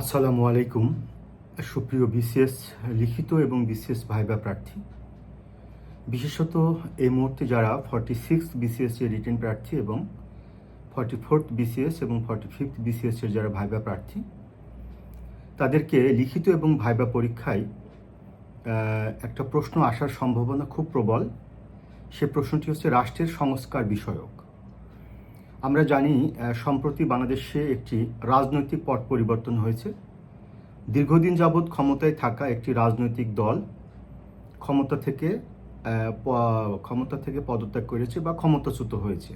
আসসালামু আলাইকুম, সুপ্রিয় বিসিএস লিখিত এবং বিসিএস ভাইবা প্রার্থী। বিশেষত এই মুহূর্তে যারা ফর্টি সিক্স বিসিএস এর রিটেন প্রার্থী এবং ফর্টি ফোর্থ বিসিএস এবং ফর্টি ফিফথ বিসিএস এর যারা ভাইবা প্রার্থী, তাদেরকে লিখিত এবং ভাইবা পরীক্ষায় একটা প্রশ্ন আসার সম্ভাবনা খুব প্রবল। সে প্রশ্নটি হচ্ছে রাষ্ট্রের সংস্কার বিষয়ক। আমরা জানি সম্প্রতি বাংলাদেশে একটি রাজনৈতিক পট পরিবর্তন হয়েছে। দীর্ঘদিন যাবৎ ক্ষমতায় থাকা একটি রাজনৈতিক দল ক্ষমতা থেকে ক্ষমতা থেকে পদত্যাগ করেছে বা ক্ষমতাচ্যুত হয়েছে।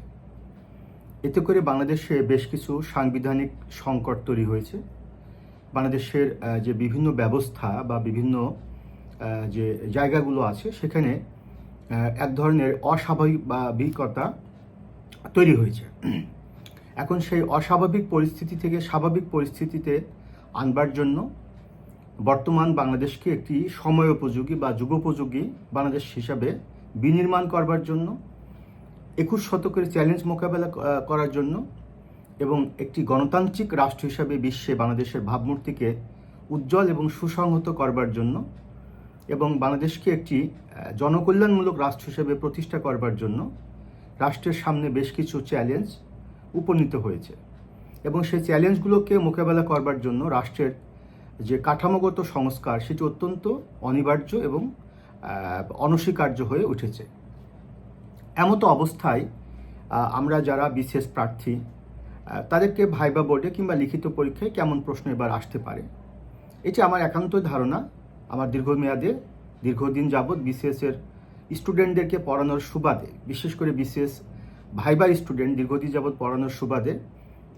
এতে করে বাংলাদেশে বেশ কিছু সাংবিধানিক সংকট তৈরি হয়েছে। বাংলাদেশের যে বিভিন্ন ব্যবস্থা বা বিভিন্ন যে জায়গাগুলো আছে, সেখানে এক ধরনের অস্বাভাবিক বা বিকতা তৈরি হয়েছে। এখন সেই অস্বাভাবিক পরিস্থিতি থেকে স্বাভাবিক পরিস্থিতিতে আনবার জন্য বর্তমান বাংলাদেশকে একটি সময় উপযোগী বা যুগোপযোগী বাংলাদেশ হিসাবে বিনির্মাণ করবার জন্য, একুশ শতকের চ্যালেঞ্জ মোকাবেলা করার জন্য এবং একটি গণতান্ত্রিক রাষ্ট্র হিসাবে বিশ্বে বাংলাদেশের ভাবমূর্তিকে উজ্জ্বল এবং সুসংহত করবার জন্য এবং বাংলাদেশকে একটি জনকল্যাণমূলক রাষ্ট্র হিসেবে প্রতিষ্ঠা করবার জন্য রাষ্ট্রের সামনে বেশ কিছু চ্যালেঞ্জ উপনীত হয়েছে। এবং সেই চ্যালেঞ্জগুলোকে মোকাবেলা করবার জন্য রাষ্ট্রের যে কাঠামোগত সংস্কার, সেটি অত্যন্ত অনিবার্য এবং অনস্বীকার্য হয়ে উঠেছে। এমতো অবস্থায় আমরা যারা বিশেষ প্রার্থী তাদেরকে ভাইবা বোর্ডে কিংবা লিখিত পরীক্ষায় কেমন প্রশ্ন এবার আসতে পারে, এটি আমার একান্তই ধারণা। আমার দীর্ঘমেয়াদে দীর্ঘদিন যাবৎ বিসিএস এর স্টুডেন্টদেরকে পড়ানোর সুবাদে, বিশেষ করে বিসিএস ভাইবার স্টুডেন্ট দীর্ঘদিন যাবৎ পড়ানোর সুবাদে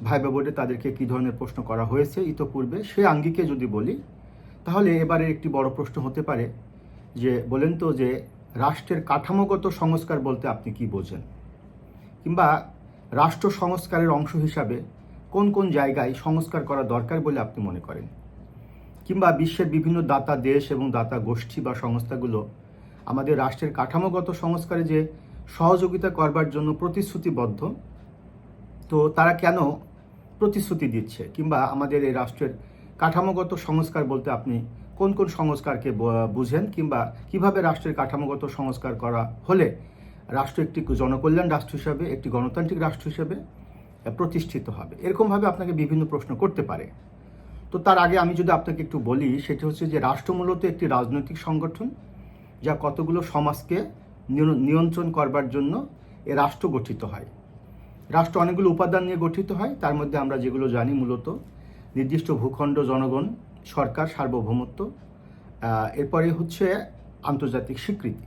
ভাইবা বোর্ডে তাদেরকে কী ধরনের প্রশ্ন করা হয়েছে ইতোপূর্বে, সে আঙ্গিকে যদি বলি, তাহলে এবারে একটি বড় প্রশ্ন হতে পারে যে, বলেন তো যে, রাষ্ট্রের কাঠামোগত সংস্কার বলতে আপনি কি বোঝেন? কিংবা রাষ্ট্র সংস্কারের অংশ হিসাবে কোন কোন জায়গায় সংস্কার করা দরকার বলে আপনি মনে করেন? কিংবা বিশ্বের বিভিন্ন দাতা দেশ এবং দাতা গোষ্ঠী বা সংস্থাগুলো আমাদের রাষ্ট্রের কাঠামোগত সংস্কারে যে সহযোগিতা করবার জন্য প্রতিশ্রুতিবদ্ধ, তো তারা কেন প্রতিশ্রুতি দিচ্ছে? কিংবা আমাদের এই রাষ্ট্রের কাঠামোগত সংস্কার বলতে আপনি কোন কোন সংস্কারকে বুঝেন? কিংবা কীভাবে রাষ্ট্রের কাঠামোগত সংস্কার করা হলে রাষ্ট্র একটি জনকল্যাণ রাষ্ট্র হিসাবে, একটি গণতান্ত্রিক রাষ্ট্র হিসাবে প্রতিষ্ঠিত হবে? এরকমভাবে আপনাকে বিভিন্ন প্রশ্ন করতে পারে। তো তার আগে আমি যদি আপনাকে একটু বলি, সেটি হচ্ছে যে রাষ্ট্র মূলত একটি রাজনৈতিক সংগঠন। যা কতগুলো সমাজকে নিয়ন- নিয়ন্ত্রণ করবার জন্য এ রাষ্ট্র গঠিত হয়। রাষ্ট্র অনেকগুলো উপাদান নিয়ে গঠিত হয়, তার মধ্যে আমরা যেগুলো জানি মূলত, নির্দিষ্ট ভূখণ্ড, জনগণ, সরকার, সার্বভৌমত্ব এরপরে হচ্ছে আন্তর্জাতিক স্বীকৃতি।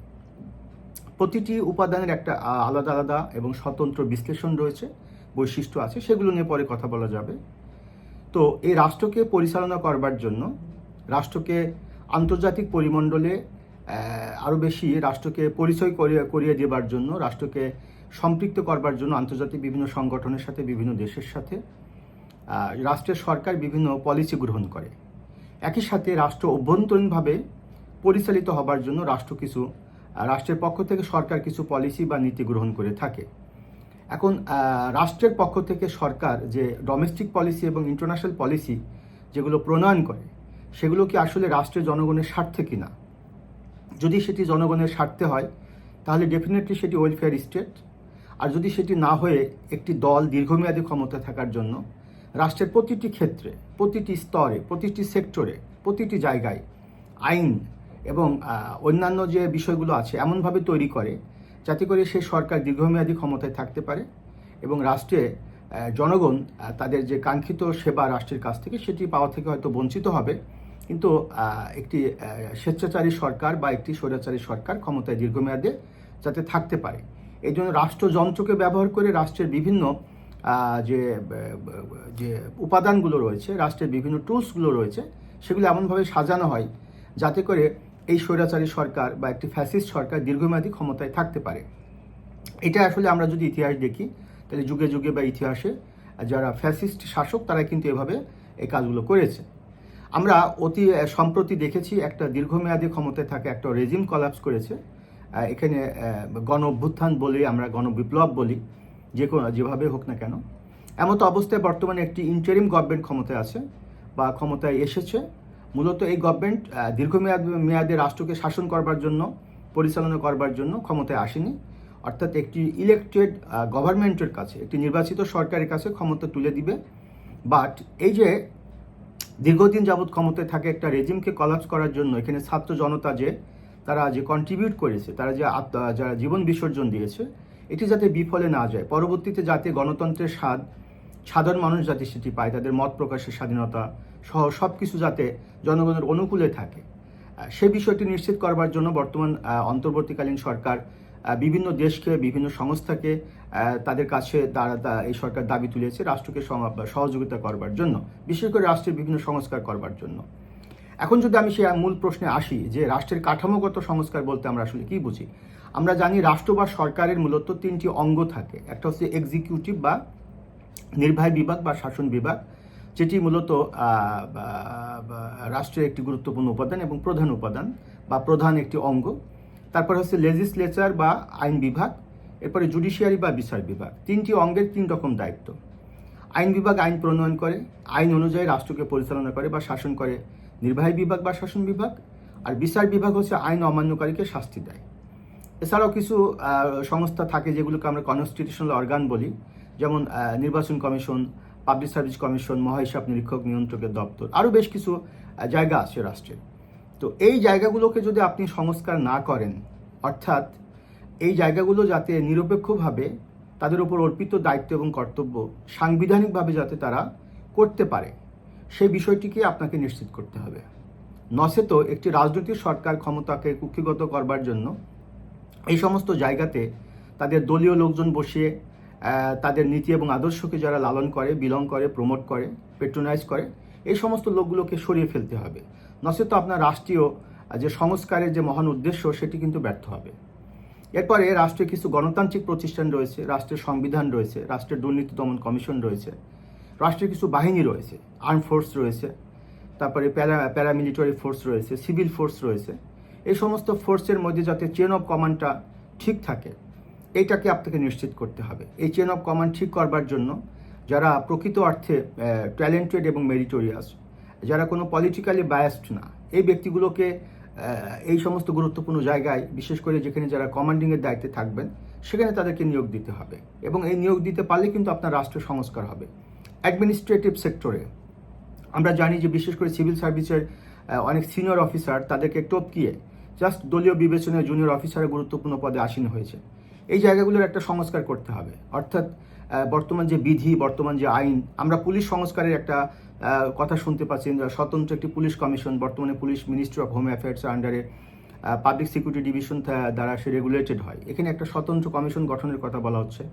প্রতিটি উপাদানের একটা আলাদা আলাদা এবং স্বতন্ত্র বিশ্লেষণ রয়েছে, বৈশিষ্ট্য আছে, সেগুলো নিয়ে পরে কথা বলা যাবে। তো এই রাষ্ট্রকে পরিচালনা করবার জন্য, রাষ্ট্রকে আন্তর্জাতিক পরিমণ্ডলে আরও বেশি রাষ্ট্রকে পরিচয় করিয়ে করিয়ে দেবার জন্য, রাষ্ট্রকে সম্পৃক্ত করবার জন্য আন্তর্জাতিক বিভিন্ন সংগঠনের সাথে, বিভিন্ন দেশের সাথে রাষ্ট্রের সরকার বিভিন্ন পলিসি গ্রহণ করে। একই সাথে রাষ্ট্র অভ্যন্তরীণভাবে পরিচালিত হবার জন্য রাষ্ট্র কিছু রাষ্ট্রের পক্ষ থেকে সরকার কিছু পলিসি বা নীতি গ্রহণ করে থাকে। এখন রাষ্ট্রের পক্ষ থেকে সরকার যে ডোমেস্টিক পলিসি এবং ইন্টারন্যাশনাল পলিসি যেগুলো প্রণয়ন করে, সেগুলো কি আসলে রাষ্ট্রের জনগণের স্বার্থে কিনা? যদি সেটি জনগণের স্বার্থে হয়, তাহলে ডেফিনেটলি সেটি ওয়েলফেয়ার স্টেট আর যদি সেটি না হয়ে একটি দল দীর্ঘমেয়াদী ক্ষমতা থাকার জন্য রাষ্ট্রের প্রতিটি ক্ষেত্রে, প্রতিটি স্তরে, প্রতিটি সেক্টরে প্রতিটি জায়গায় আইন এবং অন্যান্য যে বিষয়গুলো আছে এমনভাবে তৈরি করে যাতে করে সেই সরকার দীর্ঘমেয়াদী ক্ষমতায় থাকতে পারে এবং রাষ্ট্রে জনগণ তাদের যে কাঙ্ক্ষিত সেবা রাষ্ট্রের কাছ থেকে সেটি পাওয়া থেকে হয়তো বঞ্চিত হবে। কিন্তু একটি স্বেচ্ছাচারী সরকার বা একটি স্বৈরাচারী সরকার ক্ষমতায় দীর্ঘমেয়াদে যাতে থাকতে পারে। এই জন্য রাষ্ট্রযন্ত্রকে ব্যবহার করে রাষ্ট্রের বিভিন্ন যে যে উপাদানগুলো রয়েছে, রাষ্ট্রের বিভিন্ন টুলসগুলো রয়েছে, সেগুলো এমনভাবে সাজানো হয় যাতে করে এই স্বৈরাচারী সরকার বা একটি ফ্যাসিস্ট সরকার দীর্ঘমেয়াদী ক্ষমতায় থাকতে পারে। এটা আসলে আমরা যদি ইতিহাস দেখি, তাহলে যুগে যুগে বা ইতিহাসে যারা ফ্যাসিস্ট শাসক, তারা কিন্তু এভাবে এই কাজগুলো করেছে। আমরা অতি সম্প্রতি দেখেছি একটা দীর্ঘমেয়াদী ক্ষমতায় থাকা একটা রেজিম কলাপস করেছে। এখানে গণ অভ্যুত্থান বলি, আমরা গণবিপ্লব বলি, যে কোনো, যেভাবে হোক না কেন। এমতো অবস্থায় বর্তমানে একটি ইন্টারিম গভর্নমেন্ট ক্ষমতায় আছে বা ক্ষমতায় এসেছে। মূলত এই গভর্নমেন্ট দীর্ঘমেয়াদ, মেয়াদে রাষ্ট্রকে শাসন করবার জন্য, পরিচালনা করবার জন্য ক্ষমতায় আসেনি। অর্থাৎ একটি ইলেকটেড গভর্নমেন্টের কাছে, একটি নির্বাচিত সরকারের কাছে ক্ষমতা তুলে দিবে। বাট এই যে দীর্ঘদিন যাবৎ ক্ষমতায় থাকে একটা রেজিমকে কলাপস করার জন্য এখানে ছাত্র জনতা যে, তারা যে কন্ট্রিবিউট করেছে, তারা যে যারা জীবন বিসর্জন দিয়েছে, এটি যাতে বিফলে না যায়। পরবর্তীতে যাতে গণতন্ত্রের স্বাদ, সাধারণ মানুষ যাতে সেটি পায়, তাদের মত প্রকাশের স্বাধীনতা সহ সব কিছু যাতে জনগণের অনুকূলে থাকে। সে বিষয়টি নিশ্চিত করবার জন্য বর্তমান অন্তর্বর্তীকালীন সরকার বিভিন্ন দেশকে, বিভিন্ন সংস্থাকে তাদের কাছে তারা এই সরকার দাবি তুলেছে রাষ্ট্রকে সহযোগিতা করবার জন্য, বিশেষ করে রাষ্ট্রের বিভিন্ন সংস্কার করবার জন্য। এখন যদি আমি সে মূল প্রশ্নে আসি যে রাষ্ট্রের কাঠামোগত সংস্কার বলতে আমরা আসলে কি বুঝি? আমরা জানি রাষ্ট্র বা সরকারের মূলত তিনটি অঙ্গ থাকে। একটা হচ্ছে এক্সিকিউটিভ বা নির্বাহী বিভাগ বা শাসন বিভাগ, যেটি মূলত রাষ্ট্রের একটি গুরুত্বপূর্ণ উপাদান এবং প্রধান উপাদান বা প্রধান একটি অঙ্গ। তারপর হচ্ছে লেজিসলেচার বা আইন বিভাগ। এরপরে জুডিশিয়ারি বা বিচার বিভাগ। তিনটি অঙ্গের তিন রকম দায়িত্ব। আইন বিভাগ আইন প্রণয়ন করে, আইন অনুযায়ী রাষ্ট্রকে পরিচালনা করে বা শাসন করে, নির্বাহী বিভাগ বা শাসন বিভাগ, আর বিচার বিভাগ হচ্ছে আইন অমান্যকারীকে শাস্তি দেয়। এছাড়াও কিছু সংস্থা থাকে যেগুলোকে আমরা কনস্টিটিউশনাল অর্গান বলি, যেমন নির্বাচন কমিশন পাবলিক সার্ভিস কমিশন, মহাহিসাব নিরীক্ষক নিয়ন্ত্রকের দপ্তর, আরও বেশ কিছু জায়গা আছে রাষ্ট্রে তো এই জায়গাগুলোকে যদি আপনি সংস্কার না করেন, অর্থাৎ এই জায়গাগুলো যাতে নিরপেক্ষভাবে তাদের উপর অর্পিত দায়িত্ব এবং কর্তব্য সাংবিধানিকভাবে যাতে তারা করতে পারে, সেই বিষয়টিকে আপনাকে নিশ্চিত করতে হবে। নচেত একটি রাজনৈতিক সরকার ক্ষমতাকে কুক্ষিগত করবার জন্য এই সমস্ত জায়গাতে তাদের দলীয় লোকজন বসিয়ে তাদের নীতি এবং আদর্শকে যারা লালন করে, বিলং করে, প্রমোট করে পেট্রোনাইজ করে, এই সমস্ত লোকগুলোকে সরিয়ে ফেলতে হবে। নচেত আপনার রাষ্ট্রীয় যে সংস্কারের যে মহান উদ্দেশ্য, সেটি কিন্তু ব্যর্থ হবে। এরপরে রাষ্ট্রের কিছু গণতান্ত্রিক প্রতিষ্ঠান রয়েছে, রাষ্ট্রের সংবিধান রয়েছে, রাষ্ট্রের দুর্নীতি দমন কমিশন রয়েছে, রাষ্ট্রের কিছু বাহিনী রয়েছে আর্ম ফোর্স রয়েছে, তারপরে প্যারা, প্যারামিলিটারি ফোর্স রয়েছে, সিভিল ফোর্স রয়েছে। এই সমস্ত ফোর্সের মধ্যে যাতে চেন অফ কমান্ডটা ঠিক থাকে, এইটাকে আপনাকে নিশ্চিত করতে হবে। এই চেন অফ কমান্ড ঠিক করবার জন্য যারা প্রকৃত অর্থে ট্যালেন্টেড এবং মেরিটোরিয়াস যারা কোনো পলিটিক্যালি বায়াসড না, এই ব্যক্তিগুলোকে এই সমস্ত গুরুত্বপূর্ণ জায়গায়, বিশেষ করে যেখানে যারা কমান্ডিংয়ের দায়িত্বে থাকবেন, সেখানে তাদেরকে নিয়োগ দিতে হবে। এবং এই নিয়োগ দিতে পারলে কিন্তু আপনার রাষ্ট্র সংস্কার হবে। অ্যাডমিনিস্ট্রেটিভ সেক্টরে আমরা জানি যে বিশেষ করে সিভিল সার্ভিসের অনেক সিনিয়র অফিসার তাদেরকে টপকিয়ে জাস্ট দলীয় বিবেচনায় জুনিয়র অফিসারের গুরুত্বপূর্ণ পদে আসীন হয়েছে। এই জায়গাগুলোর একটা সংস্কার করতে হবে। অর্থাৎ বর্তমান যে বিধি, বর্তমান যে আইন, আমরা পুলিশ সংস্কারের একটা কথা শুনতে পাচ্ছেন স্বতন্ত্র একটি পুলিশ কমিশন, বর্তমানে পুলিশ মিনিস্ট্রি অফ হোম অ্যাফেয়ার্সের আন্ডারে পাবলিক সিকিউরিটি ডিভিশন দ্বারা সে রেগুলেটেড হয়। এখানে একটা স্বতন্ত্র কমিশন গঠনের কথা বলা হচ্ছে।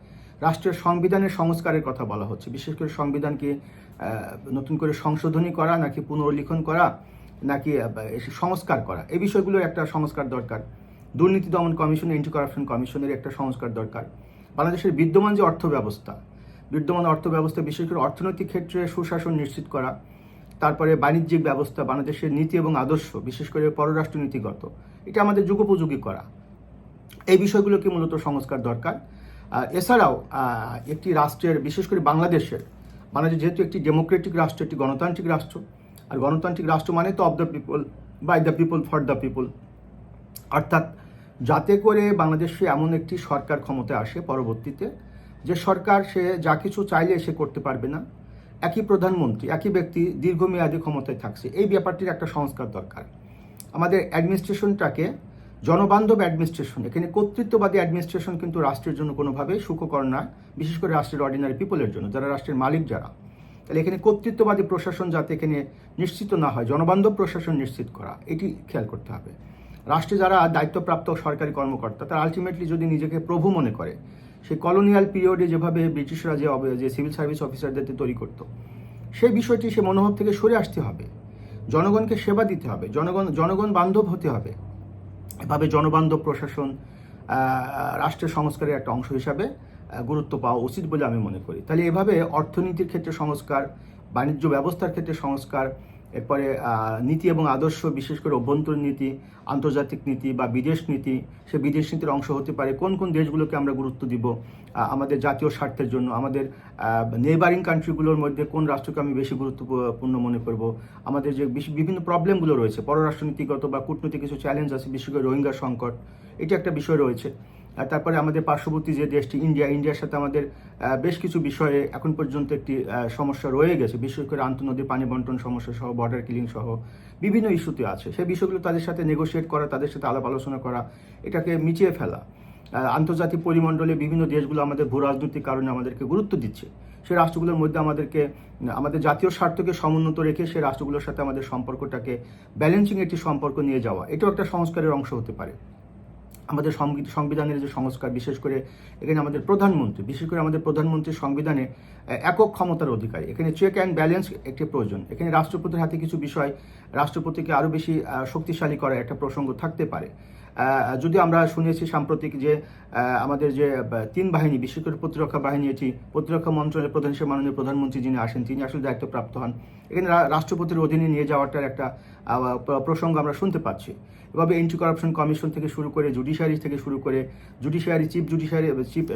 রাষ্ট্রের সংবিধানের সংস্কারের কথা বলা হচ্ছে। বিশেষ করে সংবিধানকে নতুন করে সংশোধনী করা, নাকি পুনর্লিখন করা, নাকি সংস্কার করা, এই বিষয়গুলোর একটা সংস্কার দরকার। দুর্নীতি দমন কমিশন এন্টি করাপশন কমিশনের একটা সংস্কার দরকার। বাংলাদেশের বিদ্যমান যে অর্থ ব্যবস্থা বিদ্যমান অর্থ ব্যবস্থা বিশেষ করে অর্থনৈতিক ক্ষেত্রে সুশাসন নিশ্চিত করা, তারপরে বাণিজ্যিক ব্যবস্থা, বাংলাদেশের নীতি এবং আদর্শ, বিশেষ করে পররাষ্ট্র নীতিগত, এটা আমাদের যুগোপযোগী করা। এই বিষয়গুলোকে মূলত সংস্কার দরকার। এছাড়াও একটি রাষ্ট্রের, বিশেষ করে বাংলাদেশের, বাংলাদেশ যেহেতু একটি ডেমোক্রেটিক রাষ্ট্র, একটি গণতান্ত্রিক রাষ্ট্র, আর গণতান্ত্রিক রাষ্ট্র মানে তো of the people by the people for the people অর্থাৎ যাতে করে বাংলাদেশে এমন একটি সরকার ক্ষমতায় আসে পরবর্তীতে যে সরকার সে যা কিছু চাইলে সে করতে পারবে না। একই প্রধানমন্ত্রী, একই ব্যক্তি দীর্ঘমেয়াদী ক্ষমতায় থাকছে। এই ব্যাপারটির একটা সংস্কার দরকার। আমাদের অ্যাডমিনিস্ট্রেশনটাকে, জনবান্ধব অ্যাডমিনিস্ট্রেশন, এখানে কর্তৃত্ববাদী অ্যাডমিনিস্ট্রেশন কিন্তু রাষ্ট্রের জন্য কোনোভাবে সুখকর না বিশেষ করে রাষ্ট্রের অর্ডিনারি পিপলের জন্য, যারা রাষ্ট্রের মালিক যারা। তাহলে এখানে কর্তৃত্ববাদী প্রশাসন যাতে এখানে নিশ্চিত না হয়, জনবান্ধব প্রশাসন নিশ্চিত করা, এটি খেয়াল করতে হবে। রাষ্ট্রে যারা দায়িত্বপ্রাপ্ত সরকারি কর্মকর্তা, তারা আলটিমেটলি যদি নিজেকে প্রভু মনে করে সেই কলোনিয়াল পিরিয়ডে যেভাবে ব্রিটিশরা যে যে সিভিল সার্ভিস অফিসারদের তৈরি করতো, সেই বিষয়টি সে মনোভাব থেকে সরে আসতে হবে। জনগণকে সেবা দিতে হবে, জনগণ জনগণ বান্ধব হতে হবে। এভাবে জনবান্ধব প্রশাসন রাষ্ট্রের সংস্কারের একটা অংশ হিসাবে গুরুত্ব পাওয়া উচিত বলে আমি মনে করি। তাহলে এভাবে অর্থনীতির ক্ষেত্রে সংস্কার, বাণিজ্য ব্যবস্থার ক্ষেত্রে সংস্কার এরপরে নীতি এবং আদর্শ, বিশেষ করে অভ্যন্তরীণ নীতি, আন্তর্জাতিক নীতি বা বিদেশ নীতি, সে বিদেশ নীতির অংশ হতে পারে। কোন কোন দেশগুলোকে আমরা গুরুত্ব দিব? আমাদের জাতীয় স্বার্থের জন্য, আমাদের নেবারিং কান্ট্রিগুলোর মধ্যে কোন রাষ্ট্রকে আমি বেশি গুরুত্বপূর্ণ মনে করব? আমাদের যে বিভিন্ন প্রবলেমগুলো রয়েছে, পররাষ্ট্রনীতিগত বা কূটনৈতিক কিছু চ্যালেঞ্জ আছে, বিশেষ করে রোহিঙ্গা সংকট, এটা একটা বিষয় রয়েছে। তারপরে আমাদের পার্শ্ববর্তী যে দেশটি, ইন্ডিয়া, ইন্ডিয়ার সাথে আমাদের বেশ কিছু বিষয়ে এখন পর্যন্ত একটি সমস্যা রয়ে গেছে। বিশেষ করে আন্তনদী পানি বন্টন সমস্যা সহ বর্ডার কিলিং সহ বিভিন্ন ইস্যুতে আছে। সেই বিষয়গুলো তাদের সাথে নেগোশিয়েট করা, তাদের সাথে আলাপ আলোচনা করা, এটাকে মিটিয়ে ফেলা। আন্তর্জাতিক পরিমণ্ডলে বিভিন্ন দেশগুলো আমাদের ভূ রাজনৈতিক কারণে আমাদেরকে গুরুত্ব দিচ্ছে। সেই রাষ্ট্রগুলোর মধ্যে আমাদেরকে, আমাদের জাতীয় স্বার্থকে সমুন্নত রেখে সেই রাষ্ট্রগুলোর সাথে আমাদের সম্পর্কটাকে ব্যালেন্সিং একটি সম্পর্ক নিয়ে যাওয়া, এটাও একটা সংস্কারের অংশ হতে পারে। আমাদের সংবিধানের যে সংস্কার, বিশেষ করে এখানে আমাদের প্রধানমন্ত্রী, বিশেষ করে আমাদের প্রধানমন্ত্রীর সংবিধানে একক ক্ষমতার অধিকার। এখানে চেক অ্যান্ড ব্যালেন্স একটি প্রয়োজন। এখানে রাষ্ট্রপতির হাতে কিছু বিষয়, রাষ্ট্রপতিকে আরও বেশি শক্তিশালী করার একটা প্রসঙ্গ থাকতে পারে। যদি আমরা শুনেছি সাম্প্রতিক যে আমাদের যে তিন বাহিনী, বিশেষ করে প্রতিরক্ষা বাহিনী, এটি প্রতিরক্ষা মন্ত্রণালয়ের প্রধান হিসেবে মাননীয় প্রধানমন্ত্রী যিনি আসেন, তিনি আসলে দায়িত্বপ্রাপ্ত হন। এখানে রাষ্ট্রপতির অধীনে নিয়ে যাওয়াটার একটা প্রসঙ্গ আমরা শুনতে পাচ্ছি। এভাবে এন্টি করাপশন কমিশন থেকে শুরু করে জুডিশিয়ারি থেকে শুরু করে judiciary chief judiciary chief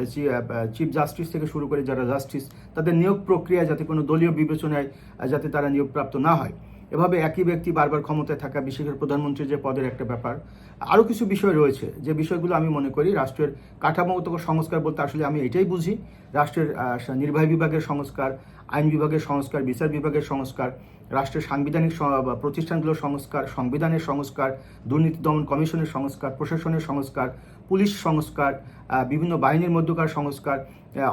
chief justice থেকে শুরু করে যারা জাস্টিস তাদের নিয়োগ প্রক্রিয়া যাতে কোনো দলীয় বিবেচনায় যাতে তারা নিয়োগপ্রাপ্ত না হয়। এভাবে একই ব্যক্তি বারবার ক্ষমতায় থাকা বিশেষ করে প্রধানমন্ত্রীর যে পদের একটা ব্যাপার। আরও কিছু বিষয় রয়েছে, যে বিষয়গুলো আমি মনে করি রাষ্ট্রের কাঠামোগত সংস্কার বলতে আসলে আমি এটাই বুঝি। রাষ্ট্রের নির্বাহী বিভাগের সংস্কার আইন বিভাগের সংস্কার, বিচার বিভাগের সংস্কার, রাষ্ট্রের সাংবিধানিক প্রতিষ্ঠানগুলোর সংস্কার, সংবিধানের সংস্কার, দুর্নীতি দমন কমিশনের সংস্কার, প্রশাসনের সংস্কার, পুলিশ সংস্কার বিভিন্ন বাহিনীর মধ্যকার সংস্কার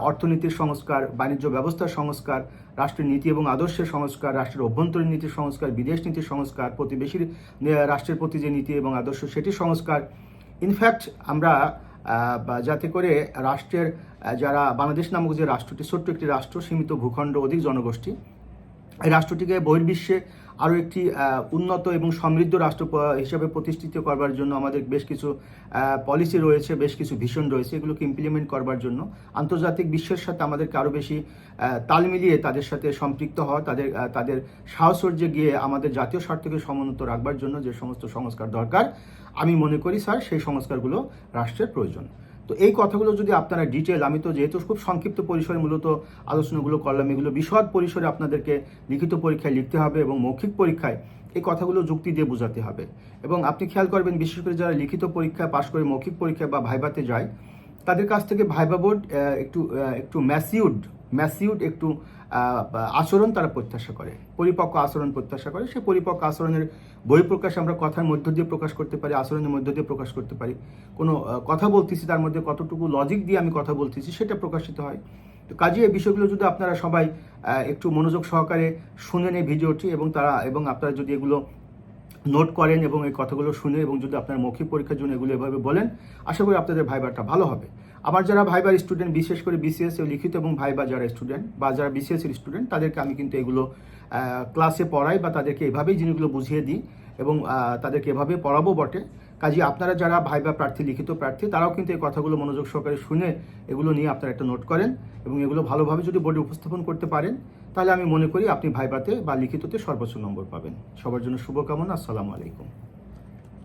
অর্থনীতির সংস্কার, বাণিজ্য ব্যবস্থার সংস্কার, রাষ্ট্রের নীতি এবং আদর্শের সংস্কার, রাষ্ট্রের অভ্যন্তরীণ নীতির সংস্কার, বিদেশ নীতির সংস্কার, প্রতিবেশীর রাষ্ট্রের প্রতি যে নীতি এবং আদর্শ সেটির সংস্কার। ইনফ্যাক্ট আমরা যাতে করে রাষ্ট্রের যারা বাংলাদেশ নামক যে রাষ্ট্রটি, ছোট্ট একটি রাষ্ট্র, সীমিত ভূখণ্ড, অধিক জনগোষ্ঠী, এই রাষ্ট্রটিকে বহির্বিশ্বে আরও একটি উন্নত এবং সমৃদ্ধ রাষ্ট্র হিসেবে প্রতিষ্ঠিত করবার জন্য আমাদের বেশ কিছু পলিসি রয়েছে, বেশ কিছু ভিশন রয়েছে, এগুলোকে ইমপ্লিমেন্ট করবার জন্য। আন্তর্জাতিক বিশ্বের সাথে আমাদেরকে আরও বেশি তাল মিলিয়ে তাদের সাথে সম্পৃক্ত হওয়া, তাদের তাদের সাহসর্যে গিয়ে আমাদের জাতীয় স্বার্থকে সমুন্নত রাখবার জন্য যে সমস্ত সংস্কার দরকার, আমি মনে করি স্যার, সেই সংস্কারগুলো রাষ্ট্রের প্রয়োজন। তো এই কথাগুলো যদি আপনারা ডিটেল আমি তো যেহেতু খুব সংক্ষিপ্ত পরিসরে মূলত আলোচনাগুলো করলাম, এগুলো বিশদ পরিসরে আপনাদেরকে লিখিত পরীক্ষায় লিখতে হবে এবং মৌখিক পরীক্ষায় এই কথাগুলো যুক্তি দিয়ে বোঝাতে হবে। এবং আপনি খেয়াল করবেন, বিশেষ করে যারা লিখিত পরীক্ষায় পাশ করে মৌখিক পরীক্ষায় বা ভাইভাতে যায় তাদের কাছ থেকে ভাইবা বোর্ড একটু একটু ম্যাসিউড ম্যাসিউড একটু আচরণ তারা প্রত্যাশা করে। পরিপক্ক আচরণ প্রত্যাশা করে। সেই পরিপক্ক আচরণের বই বহিঃপ্রকাশ আমরা কথার মধ্য দিয়ে প্রকাশ করতে পারি, আচরণের মধ্য দিয়ে প্রকাশ করতে পারি। কোনো কথা বলতেছি তার মধ্যে কতটুকু লজিক দিয়ে আমি কথা বলতেছি সেটা প্রকাশিত হয়। তো কাজে এই বিষয়গুলো যদি আপনারা সবাই একটু মনোযোগ সহকারে শুনেন এই ভিডিওটি এবং তারা, এবং আপনারা যদি এগুলো নোট করেন এবং এই কথাগুলো শুনে এবং যদি আপনার মৌখিক পরীক্ষার জন্য এগুলো এভাবে বলেন, আশা করি আপনাদের ভাইবারটা ভালো হবে। আবার যারা ভাইবার স্টুডেন্ট বিশেষ করে বিসিএস লিখিত এবং ভাইবা যারা স্টুডেন্ট বা যারা বিসিএস এর স্টুডেন্ট তাদেরকে আমি কিন্তু এগুলো ক্লাসে পড়াই বা তাদেরকে এভাবেই জিনিসগুলো বুঝিয়ে দিই এবং তাদেরকে এভাবে পড়াবো বটে। কাজে আপনারা যারা ভাইবা প্রার্থী, লিখিত প্রার্থী, তারাও কিন্তু এই কথাগুলো মনোযোগ সহকারে শুনে এগুলো নিয়ে আপনারা একটা নোট করেন এবং এগুলো ভালোভাবে যদি বোর্ডে উপস্থাপন করতে পারেন, তাহলে আমি মনে করি আপনি ভাইবাতে বা লিখিততে সর্বোচ্চ নম্বর পাবেন। সবার জন্য শুভকামনা। আসসালামু আলাইকুম।